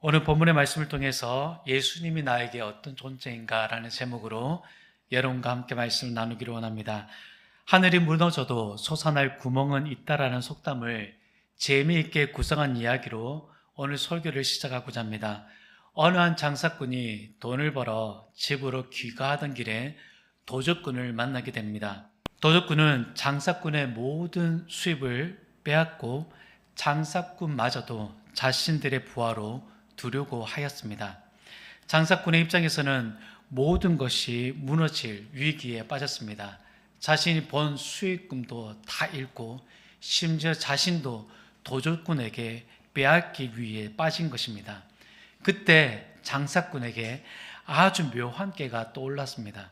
오늘 본문의 말씀을 통해서 예수님이 나에게 어떤 존재인가라는 제목으로 여러분과 함께 말씀을 나누기로 원합니다. 하늘이 무너져도 솟아날 구멍은 있다라는 속담을 재미있게 구성한 이야기로 오늘 설교를 시작하고자 합니다. 어느 한 장사꾼이 돈을 벌어 집으로 귀가하던 길에 도적꾼을 만나게 됩니다. 도적꾼은 장사꾼의 모든 수입을 빼앗고 장사꾼마저도 자신들의 부하로 두려고 하였습니다. 장사꾼의 입장에서는 모든 것이 무너질 위기에 빠졌습니다. 자신이 번 수익금도 다 잃고 심지어 자신도 도적꾼에게 빼앗기 위해 빠진 것입니다. 그때 장사꾼에게 아주 묘한 깨가 떠올랐습니다.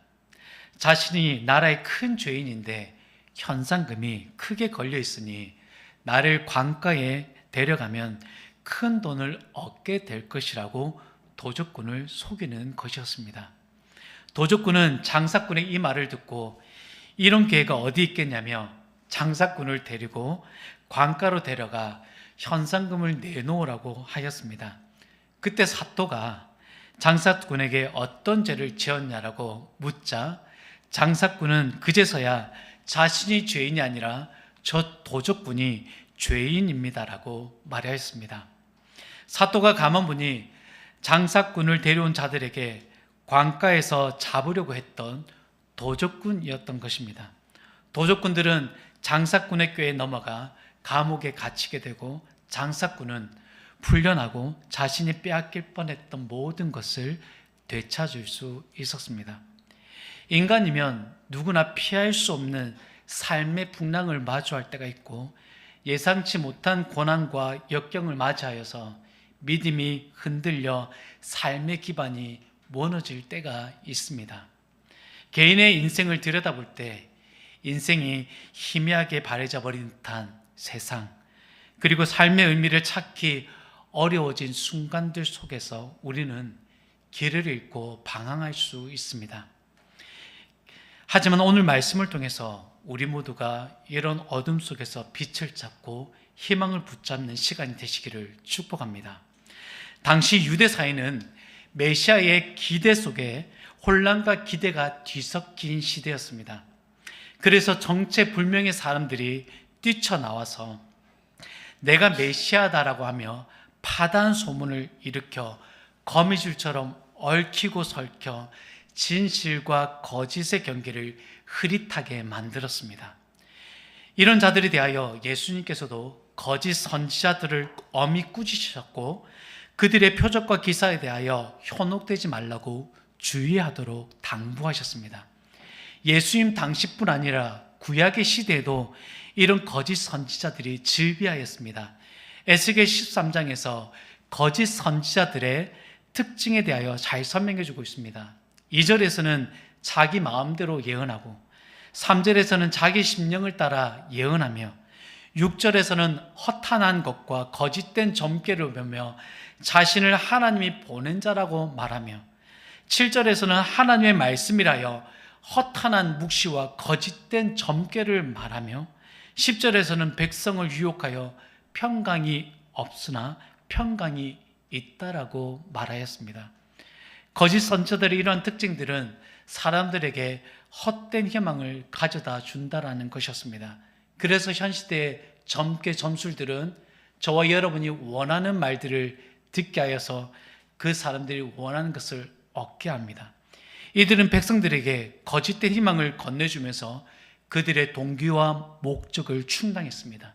자신이 나라의 큰 죄인인데 현상금이 크게 걸려 있으니 나를 관가에 데려가면 큰 돈을 얻게 될 것이라고 도적꾼을 속이는 것이었습니다. 도적꾼은 장사꾼의 이 말을 듣고 이런 계획가 어디 있겠냐며 장사꾼을 데리고 관가로 데려가 현상금을 내놓으라고 하였습니다. 그때 사또가 장사꾼에게 어떤 죄를 지었냐라고 묻자 장사꾼은 그제서야 자신이 죄인이 아니라 저 도적꾼이 죄인입니다라고 말하였습니다. 사또가 가만 보니 장사꾼을 데려온 자들에게 관가에서 잡으려고 했던 도적꾼이었던 것입니다. 도적꾼들은 장사꾼의 꾀에 넘어가 감옥에 갇히게 되고 장사꾼은 풀려나고 자신이 빼앗길 뻔했던 모든 것을 되찾을 수 있었습니다. 인간이면 누구나 피할 수 없는 삶의 풍랑을 마주할 때가 있고 예상치 못한 고난과 역경을 맞이하여서 믿음이 흔들려 삶의 기반이 무너질 때가 있습니다. 개인의 인생을 들여다볼 때 인생이 희미하게 바래져 버린 듯한 세상, 그리고 삶의 의미를 찾기 어려워진 순간들 속에서 우리는 길을 잃고 방황할 수 있습니다. 하지만 오늘 말씀을 통해서 우리 모두가 이런 어둠 속에서 빛을 찾고 희망을 붙잡는 시간이 되시기를 축복합니다. 당시 유대 사회는 메시아의 기대 속에 혼란과 기대가 뒤섞인 시대였습니다. 그래서 정체불명의 사람들이 뛰쳐나와서 내가 메시아다라고 하며 파단 소문을 일으켜 거미줄처럼 얽히고 설켜 진실과 거짓의 경계를 흐릿하게 만들었습니다. 이런 자들에 대하여 예수님께서도 거짓 선지자들을 엄히 꾸짖으셨고 그들의 표적과 기사에 대하여 현혹되지 말라고 주의하도록 당부하셨습니다. 예수님 당시뿐 아니라 구약의 시대에도 이런 거짓 선지자들이 즐비하였습니다. 에스겔 13장에서 거짓 선지자들의 특징에 대하여 잘 설명해 주고 있습니다. 2절에서는 자기 마음대로 예언하고 3절에서는 자기 심령을 따라 예언하며 6절에서는 허탄한 것과 거짓된 점괘를 보며 자신을 하나님이 보낸 자라고 말하며 7절에서는 하나님의 말씀이라여 허탄한 묵시와 거짓된 점괘를 말하며 10절에서는 백성을 유혹하여 평강이 없으나 평강이 있다라고 말하였습니다. 거짓 선처들의 이러한 특징들은 사람들에게 헛된 희망을 가져다 준다라는 것이었습니다. 그래서 현 시대의 젊게 점술들은 저와 여러분이 원하는 말들을 듣게 하여서 그 사람들이 원하는 것을 얻게 합니다. 이들은 백성들에게 거짓된 희망을 건네주면서 그들의 동기와 목적을 충당했습니다.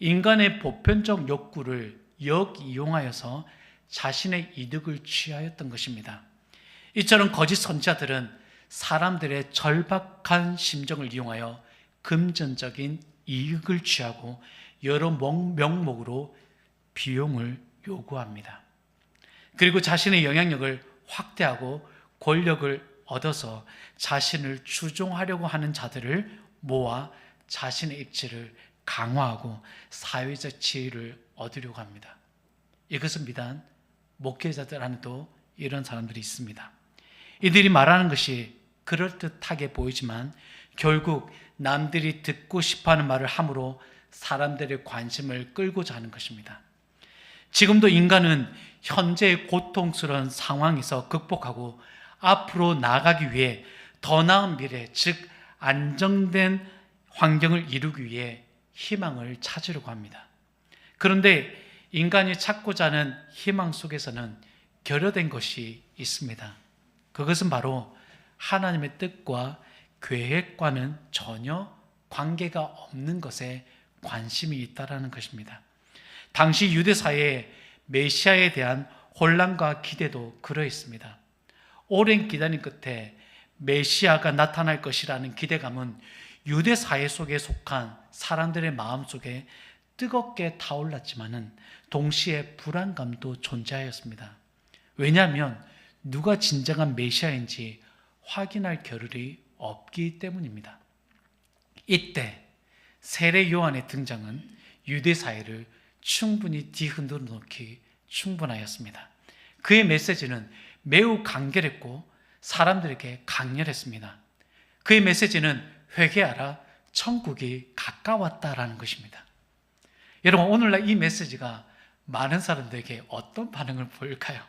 인간의 보편적 욕구를 역이용하여서 자신의 이득을 취하였던 것입니다. 이처럼 거짓 선자들은 사람들의 절박한 심정을 이용하여 금전적인 이익을 취하고 여러 명목으로 비용을 요구합니다. 그리고 자신의 영향력을 확대하고 권력을 얻어서 자신을 추종하려고 하는 자들을 모아 자신의 입지를 강화하고 사회적 지위를 얻으려고 합니다. 이것은 비단 목회자들 안에도 이런 사람들이 있습니다. 이들이 말하는 것이 그럴듯하게 보이지만 결국 남들이 듣고 싶어 하는 말을 함으로 사람들의 관심을 끌고자 하는 것입니다. 지금도 인간은 현재의 고통스러운 상황에서 극복하고 앞으로 나아가기 위해 더 나은 미래, 즉 안정된 환경을 이루기 위해 희망을 찾으려고 합니다. 그런데 인간이 찾고자 하는 희망 속에서는 결여된 것이 있습니다. 그것은 바로 하나님의 뜻과 계획과는 전혀 관계가 없는 것에 관심이 있다라는 것입니다. 당시 유대 사회에 메시아에 대한 혼란과 기대도 그러 있습니다. 오랜 기다림 끝에 메시아가 나타날 것이라는 기대감은 유대 사회 속에 속한 사람들의 마음 속에 뜨겁게 타올랐지만은 동시에 불안감도 존재하였습니다. 왜냐하면 누가 진정한 메시아인지 확인할 겨를이 없기 때문입니다. 이때 세례 요한의 등장은 유대 사회를 충분히 뒤흔들어 놓기 충분하였습니다. 그의 메시지는 매우 간결했고 사람들에게 강렬했습니다. 그의 메시지는 회개하라 천국이 가까웠다라는 것입니다. 여러분 오늘날 이 메시지가 많은 사람들에게 어떤 반응을 보일까요?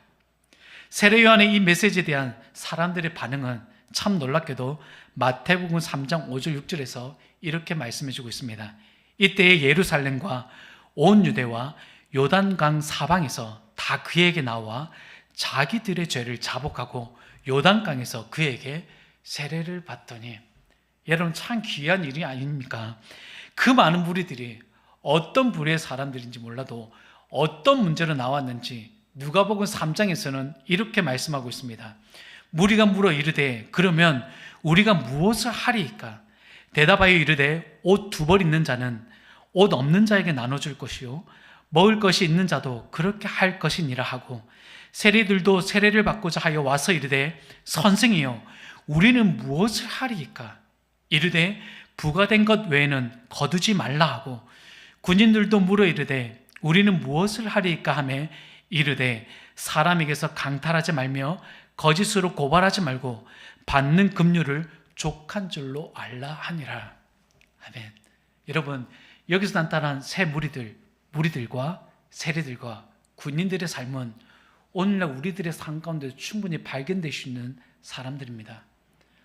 세례 요한의 이 메시지에 대한 사람들의 반응은 참 놀랍게도 마태복음 3장 5절 6절에서 이렇게 말씀해 주고 있습니다. 이때에 예루살렘과 온 유대와 요단강 사방에서 다 그에게 나와 자기들의 죄를 자복하고 요단강에서 그에게 세례를 받더니 여러분 참 귀한 일이 아닙니까? 그 많은 무리들이 어떤 부류의 사람들인지 몰라도 어떤 문제로 나왔는지 누가복음 3장에서는 이렇게 말씀하고 있습니다. 무리가 물어 이르되 그러면 우리가 무엇을 하리이까? 대답하여 이르되 옷 두 벌 있는 자는 옷 없는 자에게 나눠줄 것이요 먹을 것이 있는 자도 그렇게 할 것이니라 하고 세리들도 세례를 받고자 하여 와서 이르되 선생이여 우리는 무엇을 하리이까? 이르되 부가 된 것 외에는 거두지 말라 하고 군인들도 물어 이르되 우리는 무엇을 하리이까 하매 이르되 사람에게서 강탈하지 말며 거짓으로 고발하지 말고 받는 급료를 족한 줄로 알라 하니라. 아멘. 여러분 여기서 나타난 새 무리들, 무리들과 세리들과 군인들의 삶은 오늘날 우리들의 삶 가운데 충분히 발견될 수 있는 사람들입니다.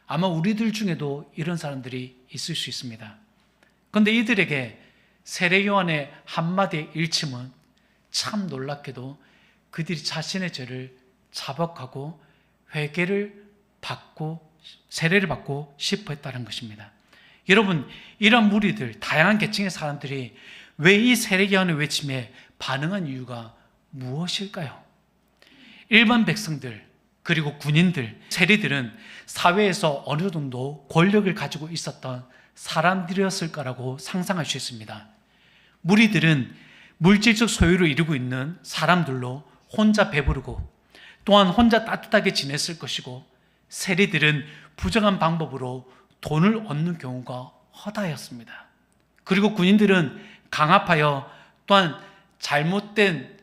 아마 우리들 중에도 이런 사람들이 있을 수 있습니다. 그런데 이들에게 세례 요한의 한마디의 일침은 참 놀랍게도 그들이 자신의 죄를 자복하고 회개를 받고 세례를 받고 싶어 했다는 것입니다. 여러분, 이런 무리들, 다양한 계층의 사람들이 왜 이 세례 요한의 외침에 반응한 이유가 무엇일까요? 일반 백성들, 그리고 군인들, 세리들은 사회에서 어느 정도 권력을 가지고 있었던 사람들이었을 거라고 상상할 수 있습니다. 무리들은 물질적 소유를 이루고 있는 사람들로 혼자 배부르고 또한 혼자 따뜻하게 지냈을 것이고 세리들은 부정한 방법으로 돈을 얻는 경우가 허다였습니다. 그리고 군인들은 강압하여 또한 잘못된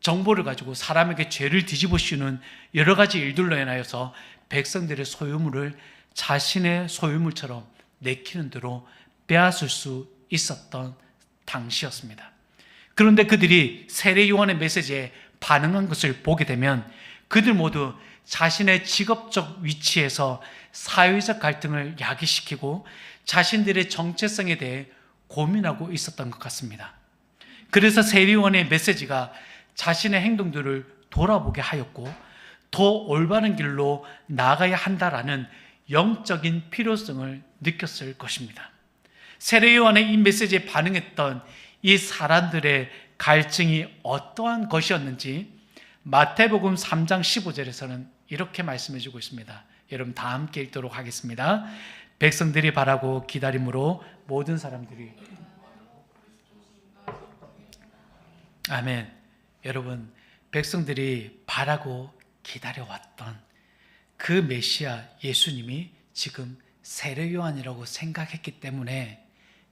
정보를 가지고 사람에게 죄를 뒤집어 씌우는 여러 가지 일들로 인하여서 백성들의 소유물을 자신의 소유물처럼 내키는 대로 빼앗을 수 있었던 당시였습니다. 그런데 그들이 세례 요한의 메시지에 반응한 것을 보게 되면 그들 모두 자신의 직업적 위치에서 사회적 갈등을 야기시키고 자신들의 정체성에 대해 고민하고 있었던 것 같습니다. 그래서 세리원의 메시지가 자신의 행동들을 돌아보게 하였고 더 올바른 길로 나가야 한다라는 영적인 필요성을 느꼈을 것입니다. 세례요한의 이 메시지에 반응했던 이 사람들의 갈증이 어떠한 것이었는지 마태복음 3장 15절에서는 이렇게 말씀해 주고 있습니다. 여러분 다 함께 읽도록 하겠습니다. 백성들이 바라고 기다림으로 모든 사람들이 아멘. 여러분 백성들이 바라고 기다려왔던 그 메시아 예수님이 지금 세례 요한이라고 생각했기 때문에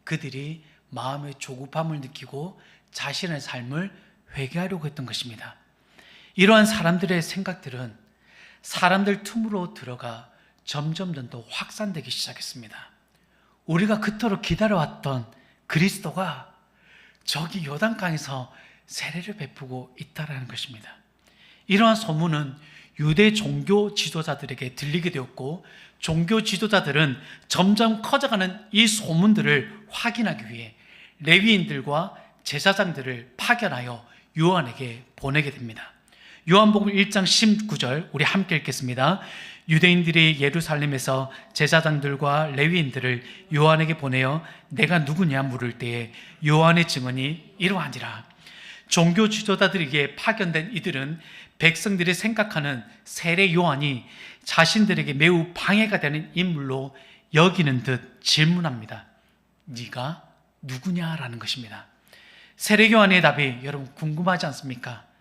그들이 마음의 조급함을 느끼고 자신의 삶을 회개하려고 했던 것입니다. 이러한 사람들의 생각들은 사람들 틈으로 들어가 점점 더 확산되기 시작했습니다. 우리가 그토록 기다려왔던 그리스도가 저기 요단강에서 세례를 베푸고 있다라는 것입니다. 이러한 소문은 유대 종교 지도자들에게 들리게 되었고 종교 지도자들은 점점 커져가는 이 소문들을 확인하기 위해 레위인들과 제사장들을 파견하여 요한에게 보내게 됩니다. 요한복음 1장 19절 우리 함께 읽겠습니다. 유대인들이 예루살렘에서 제사장들과 레위인들을 요한에게 보내어 내가 누구냐 물을 때에 요한의 증언이 이러하니라. 종교 지도자들에게 파견된 이들은 백성들이 생각하는 세례 요한이 자신들에게 매우 방해가 되는 인물로 여기는 듯 질문합니다. 네가 누구냐라는 것입니다. 세례 요한의 답이 여러분 궁금하지 않습니까?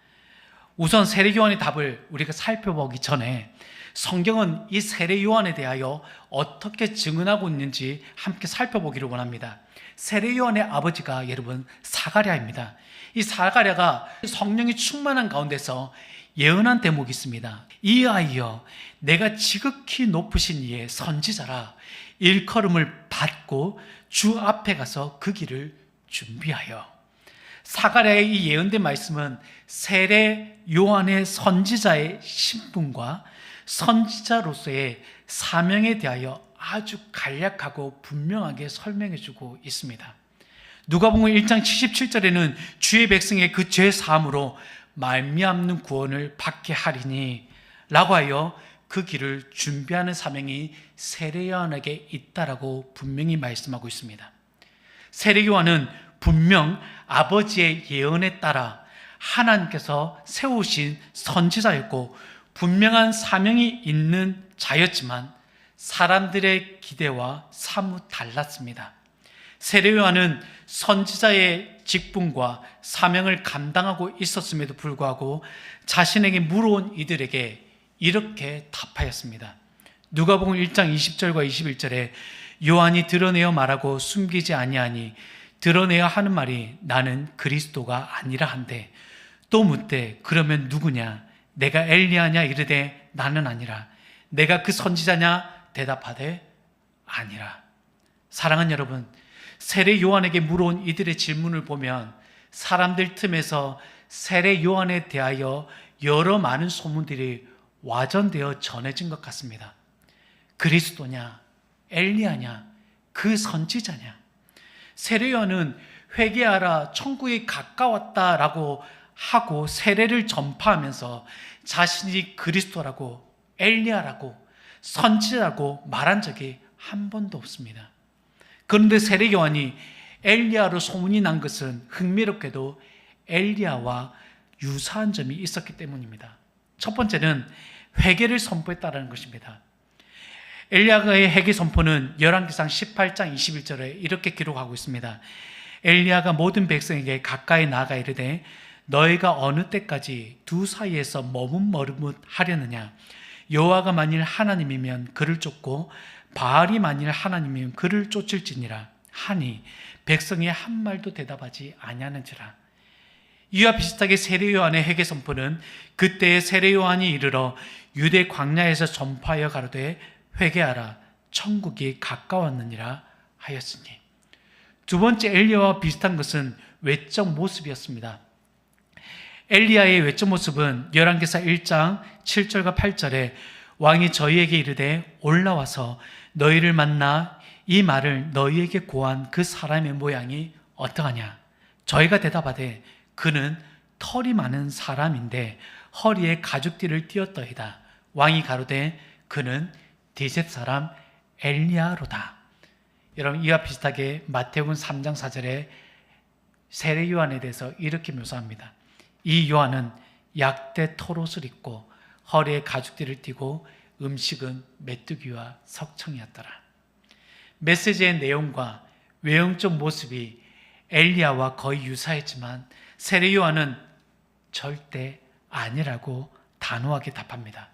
우선 세례 요한의 답을 우리가 살펴보기 전에 성경은 이 세례 요한에 대하여 어떻게 증언하고 있는지 함께 살펴보기를 원합니다. 세례 요한의 아버지가 여러분 사가랴입니다. 이 사가랴가 성령이 충만한 가운데서 예언한 대목이 있습니다. 이 아이여 내가 지극히 높으신 이의 선지자라 일컬음을 받고 주 앞에 가서 그 길을 준비하여 사가랴의 이 예언된 말씀은 세례 요한의 선지자의 신분과 선지자로서의 사명에 대하여 아주 간략하고 분명하게 설명해 주고 있습니다. 누가복음 1장 77절에는 주의 백성의 그 죄 사함으로 말미암는 구원을 받게 하리니 라고 하여 그 길을 준비하는 사명이 세례 요한에게 있다라고 분명히 말씀하고 있습니다. 세례 요한은 분명 아버지의 예언에 따라 하나님께서 세우신 선지자였고 분명한 사명이 있는 자였지만 사람들의 기대와 사뭇 달랐습니다. 세례 요한은 선지자의 직분과 사명을 감당하고 있었음에도 불구하고 자신에게 물어온 이들에게 이렇게 답하였습니다. 누가복음 1장 20절과 21절에 요한이 드러내어 말하고 숨기지 아니하니 드러내야 하는 말이 나는 그리스도가 아니라 한데 또 묻되 그러면 누구냐? 내가 엘리야냐? 이르되 나는 아니라. 내가 그 선지자냐? 대답하되 아니라. 사랑하는 여러분 세례 요한에게 물어온 이들의 질문을 보면 사람들 틈에서 세례 요한에 대하여 여러 많은 소문들이 와전되어 전해진 것 같습니다. 그리스도냐, 엘리야냐, 그 선지자냐. 세례 요한은 회개하라, 천국이 가까웠다라고 하고 세례를 전파하면서 자신이 그리스도라고 엘리야라고 선지자라고 말한 적이 한 번도 없습니다. 그런데 세례 요한이 엘리야로 소문이 난 것은 흥미롭게도 엘리야와 유사한 점이 있었기 때문입니다. 첫 번째는 회개를 선포했다는 것입니다. 엘리야가의 회개 선포는 열왕기상 18장 21절에 이렇게 기록하고 있습니다. 엘리야가 모든 백성에게 가까이 나가 이르되 너희가 어느 때까지 두 사이에서 머뭇머뭇 하려느냐? 여호와가 만일 하나님이면 그를 쫓고 바알이 만일 하나님이면 그를 쫓을지니라. 하니 백성이 한 말도 대답하지 아니하는지라. 이와 비슷하게 세례 요한의 회개 선포는 그때의 세례 요한이 이르러 유대 광야에서 전파하여 가로되 회개하라. 천국이 가까웠느니라 하였으니. 두 번째 엘리야와 비슷한 것은 외적 모습이었습니다. 엘리야의 외적 모습은 열왕기사 1장 7절과 8절에 왕이 저희에게 이르되 올라와서 너희를 만나 이 말을 너희에게 고한 그 사람의 모양이 어떠하냐? 저희가 대답하되 그는 털이 많은 사람인데 허리에 가죽띠를 띄었더이다. 왕이 가로되 그는 디셋 사람 엘리야로다. 여러분 이와 비슷하게 마태복음 3장 4절에 세례 요한에 대해서 이렇게 묘사합니다 이 요한은 약대 털옷을 입고 허리에 가죽띠를 띠고 음식은 메뚜기와 석청이었더라. 메시지의 내용과 외형적 모습이 엘리야와 거의 유사했지만 세례 요한은 절대 아니라고 단호하게 답합니다.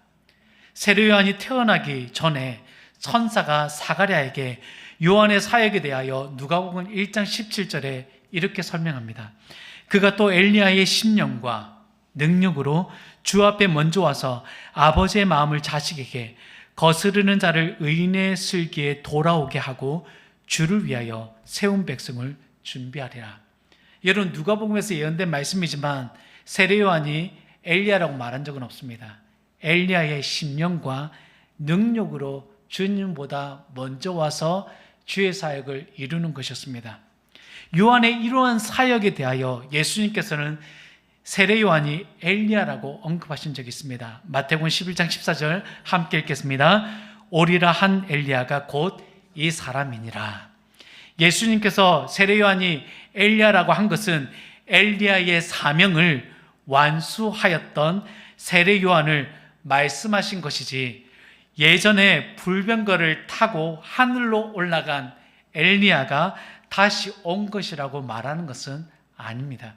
세례 요한이 태어나기 전에 천사가 사가랴에게 요한의 사역에 대하여 누가복음 1장 17절에 이렇게 설명합니다. 그가 또 엘리야의 심령과 능력으로 주 앞에 먼저 와서 아버지의 마음을 자식에게 거스르는 자를 의인의 슬기에 돌아오게 하고 주를 위하여 세운 백성을 준비하리라. 여러분 누가복음에서 예언된 말씀이지만 세례 요한이 엘리야라고 말한 적은 없습니다. 엘리야의 심령과 능력으로 주님보다 먼저 와서 주의 사역을 이루는 것이었습니다. 요한의 이러한 사역에 대하여 예수님께서는 세례 요한이 엘리야라고 언급하신 적이 있습니다. 마태복음 11장 14절 함께 읽겠습니다. 오리라 한 엘리야가 곧 이 사람이니라. 예수님께서 세례 요한이 엘리야라고 한 것은 엘리야의 사명을 완수하였던 세례 요한을 말씀하신 것이지 예전에 불병거를 타고 하늘로 올라간 엘리야가 다시 온 것이라고 말하는 것은 아닙니다.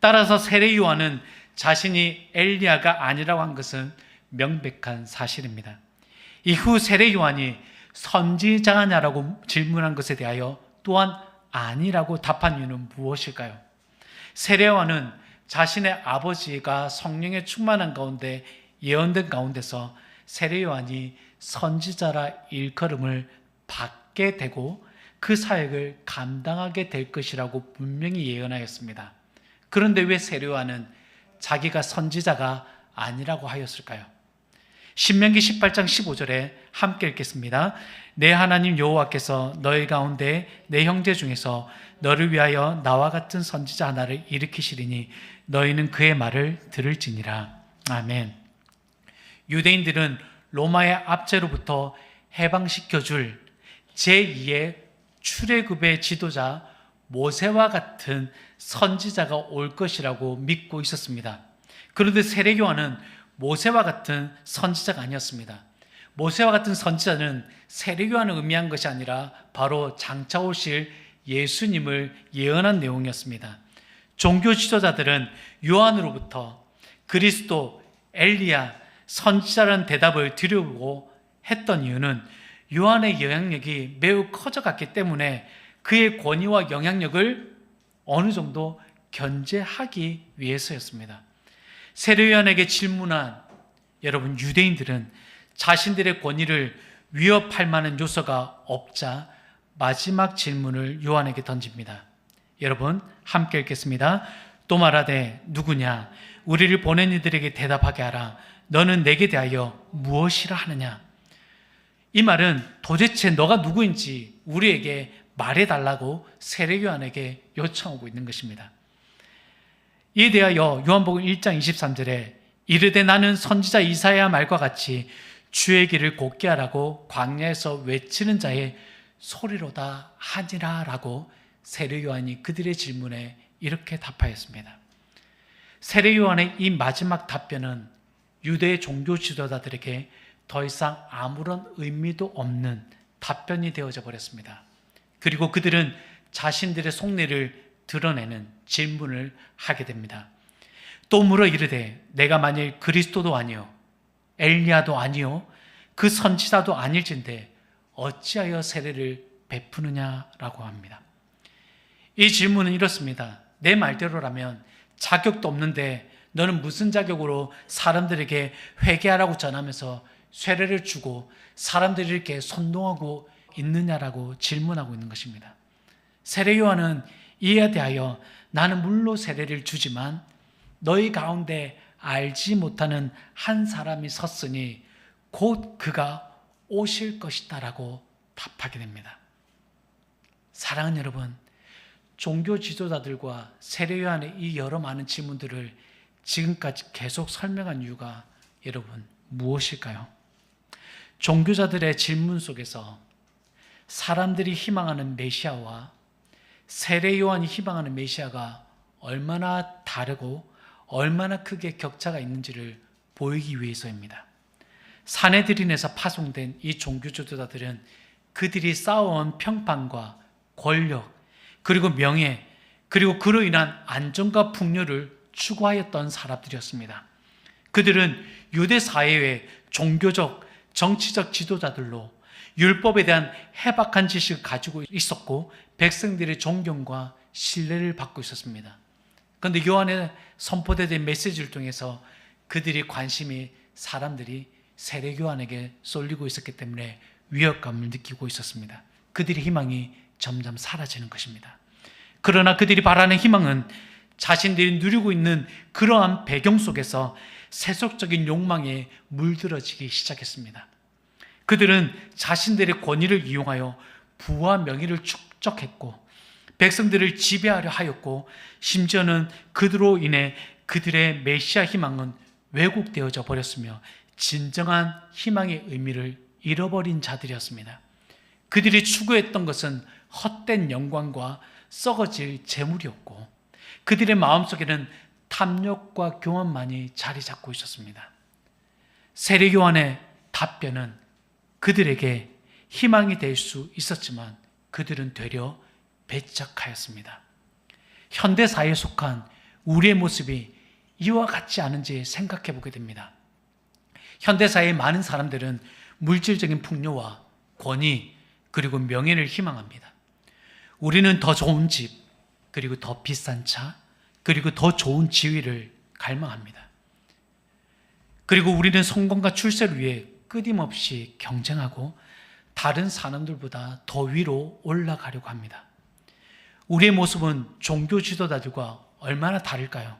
따라서 세례 요한은 자신이 엘리야가 아니라고 한 것은 명백한 사실입니다. 이후 세례 요한이 선지자냐라고 질문한 것에 대하여 또한 아니라고 답한 이유는 무엇일까요? 세례 요한은 자신의 아버지가 성령에 충만한 가운데 예언된 가운데서 세례 요한이 선지자라 일컬음을 받게 되고 그 사역을 감당하게 될 것이라고 분명히 예언하였습니다. 그런데 왜 세례 요한은 자기가 선지자가 아니라고 하였을까요? 신명기 18장 15절에 함께 읽겠습니다. 내 하나님 여호와께서 너희 가운데 내 형제 중에서 너를 위하여 나와 같은 선지자 하나를 일으키시리니 너희는 그의 말을 들을지니라. 아멘. 유대인들은 로마의 압제로부터 해방시켜 줄 제2의 출애굽의 지도자 모세와 같은 선지자가 올 것이라고 믿고 있었습니다. 그런데 세례교환은 모세와 같은 선지자가 아니었습니다. 모세와 같은 선지자는 세례교환을 의미한 것이 아니라 바로 장차 오실 예수님을 예언한 내용이었습니다. 종교 지도자들은 요한으로부터 그리스도, 엘리야, 선지자라는 대답을 드려보고 했던 이유는 요한의 영향력이 매우 커져갔기 때문에 그의 권위와 영향력을 어느 정도 견제하기 위해서였습니다. 세례요한에게 질문한 여러분 유대인들은 자신들의 권위를 위협할 만한 요소가 없자 마지막 질문을 요한에게 던집니다. 여러분 함께 읽겠습니다. 또 말하되 누구냐 우리를 보낸 이들에게 대답하게 하라 너는 내게 대하여 무엇이라 하느냐 이 말은 도대체 너가 누구인지 우리에게 말해달라고 세례요한에게 요청하고 있는 것입니다. 이에 대하여 요한복음 1장 23절에 이르되 나는 선지자 이사야 말과 같이 주의 길을 곧게 하라고 광야에서 외치는 자의 소리로다 하니라라고 세례 요한이 그들의 질문에 이렇게 답하였습니다. 세례 요한의 이 마지막 답변은 유대 종교 지도자들에게 더 이상 아무런 의미도 없는 답변이 되어져 버렸습니다. 그리고 그들은 자신들의 속내를 드러내는 질문을 하게 됩니다. 또 물어 이르되 내가 만일 그리스도도 아니요 엘리야도 아니요 그 선지자도 아닐진데 어찌하여 세례를 베푸느냐라고 합니다. 이 질문은 이렇습니다. 내 말대로라면 자격도 없는데 너는 무슨 자격으로 사람들에게 회개하라고 전하면서 세례를 주고 사람들이 이렇게 선동하고 있느냐라고 질문하고 있는 것입니다. 세례 요한은 이에 대하여 나는 물로 세례를 주지만 너희 가운데 알지 못하는 한 사람이 섰으니 곧 그가 오실 것이다라고 답하게 됩니다. 사랑하는 여러분, 종교 지도자들과 세례 요한의 이 여러 많은 질문들을 지금까지 계속 설명한 이유가 여러분 무엇일까요? 종교자들의 질문 속에서 사람들이 희망하는 메시아와 세례 요한이 희망하는 메시아가 얼마나 다르고 얼마나 크게 격차가 있는지를 보이기 위해서입니다. 사내들인에서 파송된 이 종교 지도자들은 그들이 쌓아온 평판과 권력 그리고 명예 그리고 그로 인한 안정과 풍요를 추구하였던 사람들이었습니다. 그들은 유대 사회의 종교적 정치적 지도자들로 율법에 대한 해박한 지식을 가지고 있었고 백성들의 존경과 신뢰를 받고 있었습니다. 그런데 요한의 선포된 메시지를 통해서 그들이 관심이 사람들이 세례 교환에게 쏠리고 있었기 때문에 위협감을 느끼고 있었습니다. 그들의 희망이 점점 사라지는 것입니다. 그러나 그들이 바라는 희망은 자신들이 누리고 있는 그러한 배경 속에서 세속적인 욕망에 물들어지기 시작했습니다. 그들은 자신들의 권위를 이용하여 부와 명예를 축적했고 백성들을 지배하려 하였고 심지어는 그들로 인해 그들의 메시아 희망은 왜곡되어져 버렸으며 진정한 희망의 의미를 잃어버린 자들이었습니다. 그들이 추구했던 것은 헛된 영광과 썩어질 재물이었고 그들의 마음속에는 탐욕과 교만만이 자리 잡고 있었습니다. 세례 요한의 답변은 그들에게 희망이 될 수 있었지만 그들은 되려 배척하였습니다. 현대 사회에 속한 우리의 모습이 이와 같지 않은지 생각해 보게 됩니다. 현대 사회의 많은 사람들은 물질적인 풍요와 권위 그리고 명예를 희망합니다. 우리는 더 좋은 집, 그리고 더 비싼 차, 그리고 더 좋은 지위를 갈망합니다. 그리고 우리는 성공과 출세를 위해 끊임없이 경쟁하고 다른 사람들보다 더 위로 올라가려고 합니다. 우리의 모습은 종교 지도자들과 얼마나 다를까요?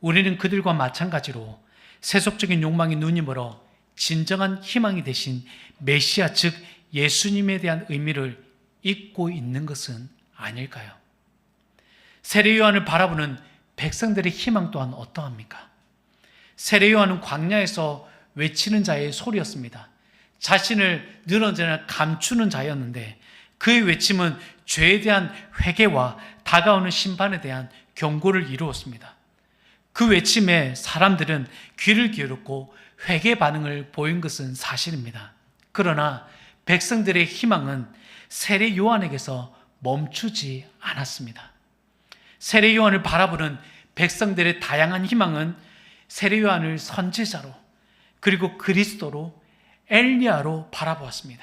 우리는 그들과 마찬가지로 세속적인 욕망에 눈이 멀어 진정한 희망이 되신 메시아 즉 예수님에 대한 의미를 잊고 있는 것은 아닐까요? 세례 요한을 바라보는 백성들의 희망 또한 어떠합니까? 세례 요한은 광야에서 외치는 자의 소리였습니다. 자신을 늘어지나 감추는 자였는데 그의 외침은 죄에 대한 회개와 다가오는 심판에 대한 경고를 이루었습니다. 그 외침에 사람들은 귀를 기울였고 회개 반응을 보인 것은 사실입니다. 그러나 백성들의 희망은 세례 요한에게서 멈추지 않았습니다. 세례 요한을 바라보는 백성들의 다양한 희망은 세례 요한을 선지자로 그리고 그리스도로 엘리야로 바라보았습니다.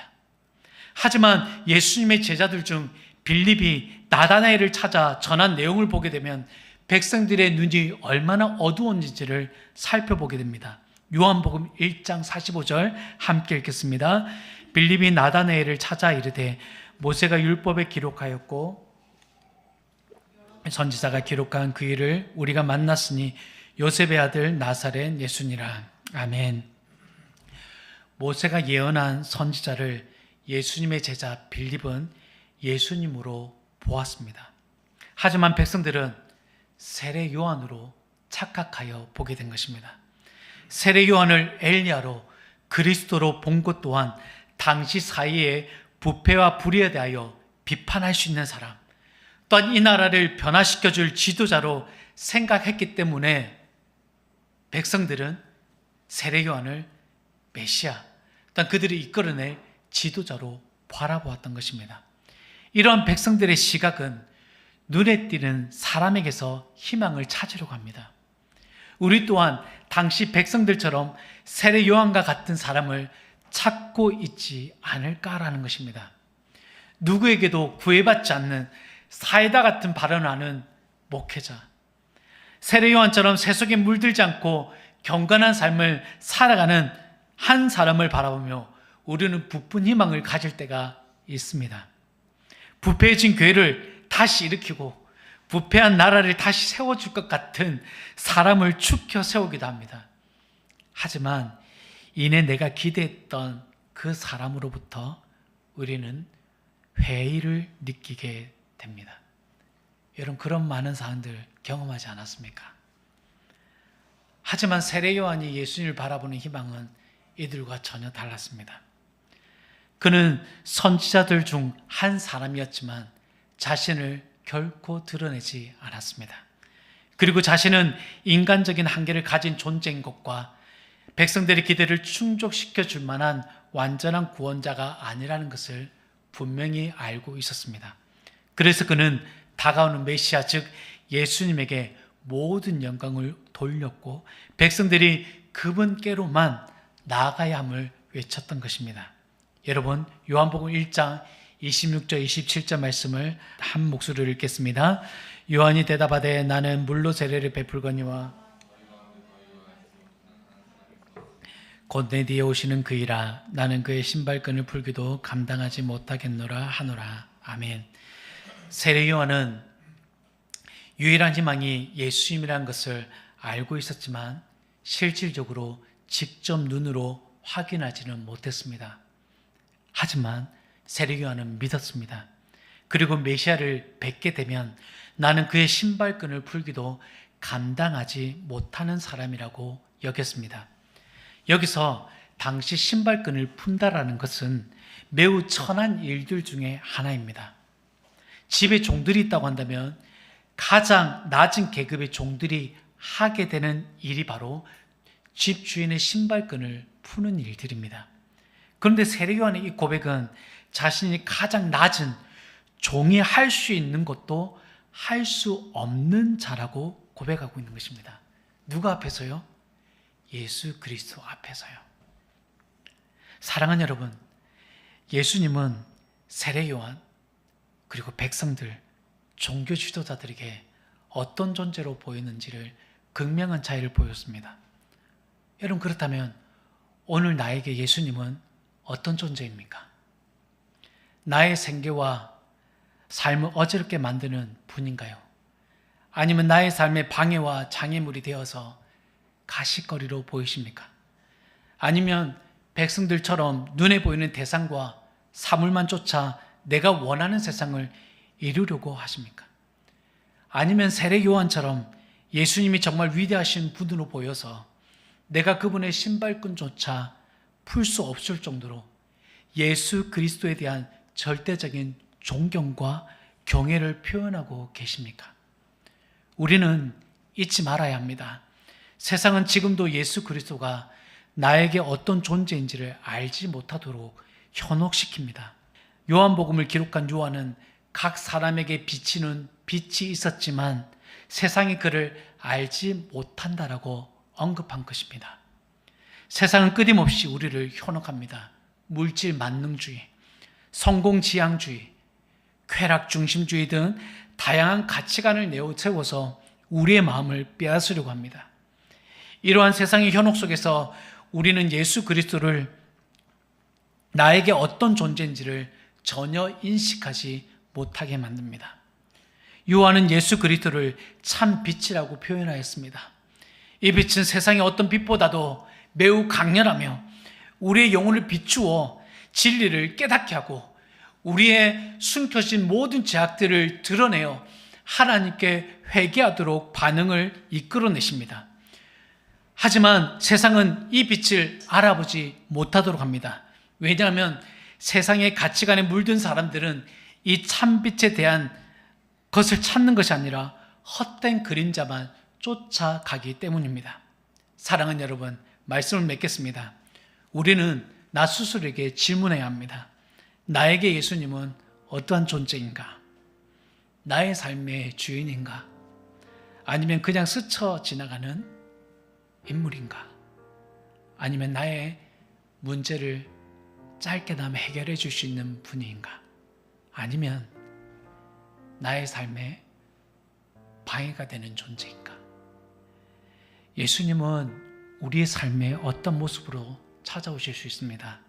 하지만 예수님의 제자들 중 빌립이 나다나엘을 찾아 전한 내용을 보게 되면 백성들의 눈이 얼마나 어두웠는지를 살펴보게 됩니다. 요한복음 1장 45절 함께 읽겠습니다. 빌립이 나다나엘을 찾아 이르되 모세가 율법에 기록하였고 선지자가 기록한 그 일을 우리가 만났으니 요셉의 아들 나사렛 예수니라. 아멘. 모세가 예언한 선지자를 예수님의 제자 빌립은 예수님으로 보았습니다. 하지만 백성들은 세례 요한으로 착각하여 보게 된 것입니다. 세례 요한을 엘리야로 그리스도로 본 것 또한 당시 사이에 부패와 불의에 대하여 비판할 수 있는 사람, 또한 이 나라를 변화시켜 줄 지도자로 생각했기 때문에 백성들은 세례 요한을 메시아, 또한 그들이 이끌어낼 지도자로 바라보았던 것입니다. 이러한 백성들의 시각은 눈에 띄는 사람에게서 희망을 찾으려고 합니다. 우리 또한 당시 백성들처럼 세례 요한과 같은 사람을 찾고 있지 않을까라는 것입니다. 누구에게도 구애받지 않는 사이다 같은 발언을 하는 목회자. 세례 요한처럼 세속에 물들지 않고 경건한 삶을 살아가는 한 사람을 바라보며 우리는 부푼 희망을 가질 때가 있습니다. 부패해진 교회를 다시 일으키고 부패한 나라를 다시 세워줄 것 같은 사람을 축혀 세우기도 합니다. 하지만 이내 내가 기대했던 그 사람으로부터 우리는 회의를 느끼게 됩니다. 여러분 그런 많은 사람들 경험하지 않았습니까? 하지만 세례 요한이 예수님을 바라보는 희망은 이들과 전혀 달랐습니다. 그는 선지자들 중 한 사람이었지만 자신을 결코 드러내지 않았습니다. 그리고 자신은 인간적인 한계를 가진 존재인 것과 백성들의 기대를 충족시켜 줄 만한 완전한 구원자가 아니라는 것을 분명히 알고 있었습니다. 그래서 그는 다가오는 메시아 즉 예수님에게 모든 영광을 돌렸고 백성들이 그분께로만 나아가야 함을 외쳤던 것입니다. 여러분 요한복음 1장 26절 27절 말씀을 한 목소리로 읽겠습니다. 요한이 대답하되 나는 물로 세례를 베풀거니와 곧 내 뒤에 오시는 그이라 나는 그의 신발끈을 풀기도 감당하지 못하겠노라 하노라 아멘. 세례 요한은 유일한 희망이 예수님이라는 것을 알고 있었지만 실질적으로 직접 눈으로 확인하지는 못했습니다. 하지만 세례 요한은 믿었습니다. 그리고 메시아를 뵙게 되면 나는 그의 신발끈을 풀기도 감당하지 못하는 사람이라고 여겼습니다. 여기서 당시 신발끈을 푼다라는 것은 매우 천한 일들 중에 하나입니다. 집에 종들이 있다고 한다면 가장 낮은 계급의 종들이 하게 되는 일이 바로 집 주인의 신발끈을 푸는 일들입니다. 그런데 세례요한의 이 고백은 자신이 가장 낮은 종이 할 수 있는 것도 할 수 없는 자라고 고백하고 있는 것입니다. 누가 앞에서요? 예수 그리스도 앞에서요. 사랑하는 여러분, 예수님은 세례 요한 그리고 백성들 종교 지도자들에게 어떤 존재로 보이는지를 극명한 차이를 보였습니다. 여러분 그렇다면 오늘 나에게 예수님은 어떤 존재입니까? 나의 생계와 삶을 어지럽게 만드는 분인가요? 아니면 나의 삶의 방해와 장애물이 되어서 가시거리로 보이십니까? 아니면 백성들처럼 눈에 보이는 대상과 사물만 쫓아 내가 원하는 세상을 이루려고 하십니까? 아니면 세례 요한처럼 예수님이 정말 위대하신 분으로 보여서 내가 그분의 신발끈조차 풀 수 없을 정도로 예수 그리스도에 대한 절대적인 존경과 경애를 표현하고 계십니까? 우리는 잊지 말아야 합니다. 세상은 지금도 예수 그리스도가 나에게 어떤 존재인지를 알지 못하도록 현혹시킵니다. 요한복음을 기록한 요한은 각 사람에게 비치는 빛이 있었지만 세상이 그를 알지 못한다라고 언급한 것입니다. 세상은 끊임없이 우리를 현혹합니다. 물질 만능주의, 성공 지향주의, 쾌락 중심주의 등 다양한 가치관을 내어세워서 우리의 마음을 빼앗으려고 합니다. 이러한 세상의 현혹 속에서 우리는 예수 그리스도를 나에게 어떤 존재인지를 전혀 인식하지 못하게 만듭니다. 요한은 예수 그리스도를 참 빛이라고 표현하였습니다. 이 빛은 세상의 어떤 빛보다도 매우 강렬하며 우리의 영혼을 비추어 진리를 깨닫게 하고 우리의 숨겨진 모든 죄악들을 드러내어 하나님께 회개하도록 반응을 이끌어내십니다. 하지만 세상은 이 빛을 알아보지 못하도록 합니다. 왜냐하면 세상의 가치관에 물든 사람들은 이 참빛에 대한 것을 찾는 것이 아니라 헛된 그림자만 쫓아가기 때문입니다. 사랑하는 여러분, 말씀을 맺겠습니다. 우리는 나 스스로에게 질문해야 합니다. 나에게 예수님은 어떠한 존재인가? 나의 삶의 주인인가? 아니면 그냥 스쳐 지나가는 인물인가? 아니면 나의 문제를 짧게나마 해결해 줄 수 있는 분인가? 아니면 나의 삶에 방해가 되는 존재인가? 예수님은 우리의 삶에 어떤 모습으로 찾아오실 수 있습니다.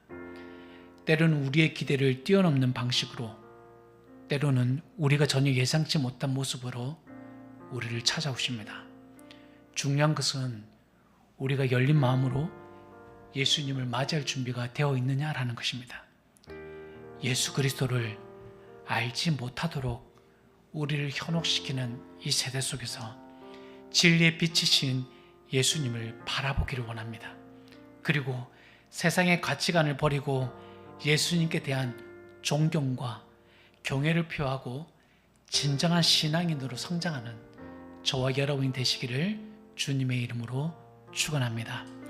때로는 우리의 기대를 뛰어넘는 방식으로, 때로는 우리가 전혀 예상치 못한 모습으로 우리를 찾아오십니다. 중요한 것은 우리가 열린 마음으로 예수님을 맞이할 준비가 되어 있느냐라는 것입니다. 예수 그리스도를 알지 못하도록 우리를 현혹시키는 이 세대 속에서 진리의 빛이신 예수님을 바라보기를 원합니다. 그리고 세상의 가치관을 버리고 예수님께 대한 존경과 경애를 표하고 진정한 신앙인으로 성장하는 저와 여러분이 되시기를 주님의 이름으로 축원합니다.